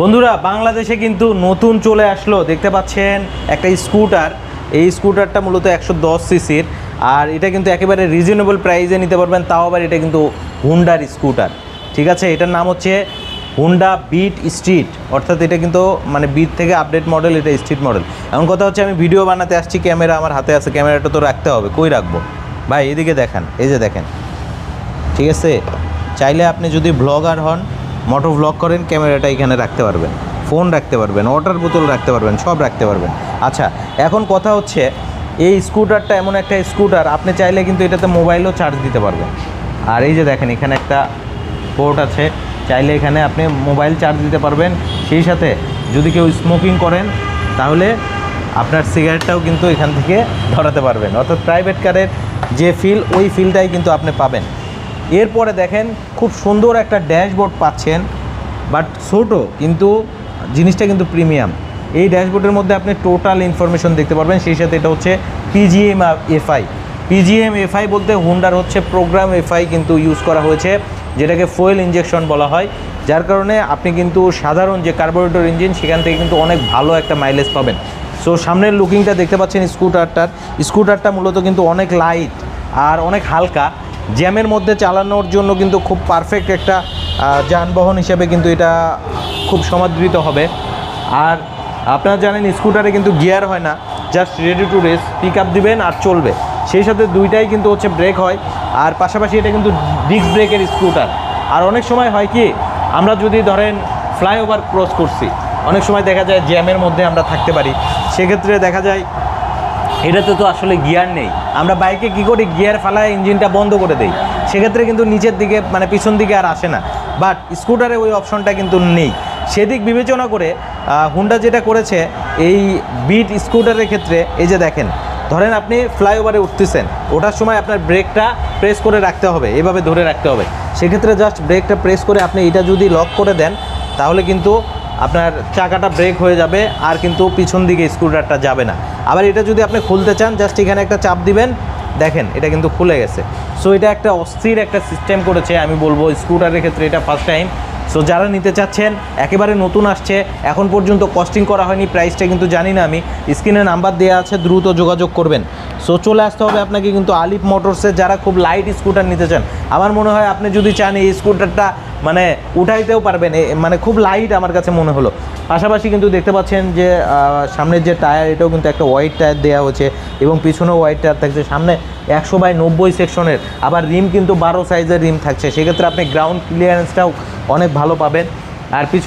বন্ধুরা, বাংলাদেশে কিন্তু নতুন চলে আসলো। দেখতে পাচ্ছেন একটা স্কুটার। এই স্কুটারটা মূলত একশো দশ সিসির। আর এটা কিন্তু একেবারে রিজনেবল প্রাইসে নিতে পারবেন। তাও আবার এটা কিন্তু হুন্ডার স্কুটার। ঠিক আছে, এটার নাম হচ্ছে হুন্ডা বিট স্ট্রিট অর্থাৎ এটা কিন্তু মানে বিট থেকে আপডেট মডেল এটা স্ট্রিট মডেল এমন কথা হচ্ছে, আমি ভিডিও বানাতে আসছি ক্যামেরা আমার হাতে আছে ক্যামেরাটা তো রাখতে হবে। কই রাখব? ভাই, এদিকে দেখান, এই যে দেখেন। ঠিক আছে, চাইলে আপনি যদি ব্লগার হন মোটো ব্লগ করেন, ক্যামেরাটা এখানে রাখতে পারবেন। ফোন রাখতে পারবেন ওয়াটার বোতল রাখতে পারবেন, সব রাখতে পারবেন। আচ্ছা এখন কথা হচ্ছে, এই স্কুটারটা এমন একটা স্কুটার আপনি চাইলে কিন্তু এটাতে মোবাইলও চার্জ দিতে পারবেন। আর এই যে দেখেন, এখানে একটা পোর্ট আছে, চাইলে এখানে আপনি মোবাইল চার্জ দিতে পারবেন। সেই সাথে যদি কেউ স্মোকিং করেন, তাহলে আপনার সিগারেটটাও কিন্তু এখান থেকে ধরাতে পারবেন। অর্থাৎ প্রাইভেট কারের যে ফিল ওই ফিলটাই কিন্তু আপনি পাবেন। এরপরে দেখেন খুব সুন্দর একটা ড্যাশবোর্ড পাচ্ছেন, বাট ছোটো, কিন্তু জিনিসটা কিন্তু প্রিমিয়াম। এই ড্যাশবোর্ডের মধ্যে আপনি টোটাল ইনফরমেশন দেখতে পারবেন, সেই সাথে এটা হচ্ছে পিজিএম এফআই পিজিএম এফআই বলতে হুন্ডার হচ্ছে প্রোগ্রাম এফআই কিন্তু ইউজ করা হয়েছে, যেটাকে ফুয়েল ইঞ্জেকশন বলা হয়, যার কারণে আপনি কিন্তু সাধারণ যে কার্বোরেটর ইঞ্জিন, সেখান থেকে কিন্তু অনেক ভালো একটা মাইলেজ পাবেন। সো সামনের লুকিংটা দেখতে পাচ্ছেন স্কুটারটার। স্কুটারটা মূলত কিন্তু অনেক লাইট আর অনেক হালকা জ্যামের মধ্যে চালানোর জন্য কিন্তু খুব পারফেক্ট একটা যানবাহন হিসেবে কিন্তু এটা খুব সমাদৃত হবে। আর আপনারা জানেন স্কুটারে কিন্তু গিয়ার হয় না just ready to race pick up দিবেন আর চলবে। সেই সাথে দুইটাই কিন্তু হচ্ছে ব্রেক হয়, আর পাশাপাশি এটা কিন্তু ডিস্ক ব্রেকের স্কুটার আর অনেক সময় হয় কি, আমরা যদি ধরেন ফ্লাইওভার ক্রস করছি, অনেক সময় দেখা যায় জ্যামের মধ্যে আমরা থাকতে পারি। সেক্ষেত্রে দেখা যায় এটাতে তো আসলে গিয়ার নেই। আমরা বাইকে কী করি, গিয়ার ফেলায় ইঞ্জিনটা বন্ধ করে দেই। সেক্ষেত্রে কিন্তু নিচের দিকে মানে পিছন দিকে আর আসে না। বাট স্কুটারে ওই অপশনটা কিন্তু নেই। সেদিক বিবেচনা করে হুন্ডা যেটা করেছে, এই বিট স্কুটারের ক্ষেত্রে, এই যে দেখেন, ধরেন আপনি ফ্লাইওভারে উঠতেছেন, ওঠার সময় আপনার ব্রেকটা প্রেস করে রাখতে হবে, এভাবে ধরে রাখতে হবে। সেক্ষেত্রে জাস্ট ব্রেকটা প্রেস করে আপনি এটা যদি লক করে দেন, তাহলে কিন্তু আপনার চাকাটা ব্রেক হয়ে যাবে, আর কিন্তু পিছন দিকে স্ক্রুড্রাইভারটা যাবে না। আবার এটা যদি আপনি খুলতে চান জাস্ট এখানে একটা চাপ দিবেন। দেখেন, এটা কিন্তু খুলে গেছে। সো এটা একটা অস্থির একটা সিস্টেম করেছে, আমি বলব স্কুটারের ক্ষেত্রে এটা ফার্স্ট টাইম সো যারা নিতে চাচ্ছেন, একেবারে নতুন আসছে, এখন পর্যন্ত কস্টিং করা হয়নি প্রাইসটা কিন্তু জানি না আমি স্ক্রিনে নাম্বার দেওয়া আছে, দ্রুত যোগাযোগ করবেন। সো চলে আসতে হবে আপনাকে কিন্তু আলিফ মোটরসে যারা খুব লাইট স্কুটার নিতে চান। আমার মনে হয় আপনি যদি চান এই স্কুটারটা মানে উঠাইতেও পারবেন মানে খুব লাইট আমার কাছে মনে হলো। পাশাপাশি কিন্তু দেখতে পাচ্ছেন যে সামনের যে টায়ার এটাও কিন্তু একটা হোয়াইট টায়ার দেওয়া হয়েছে এবং পিছনেও হোয়াইট টায়ার থাকছে। সামনে একশো বাই নব্বই সেকশনের আবার রিম কিন্তু বারো সাইজের রিম থাকছে। সেক্ষেত্রে আপনি গ্রাউন্ড ক্লিয়ারেন্সটাও অনেক ভালো পাবেন। আর পিছনে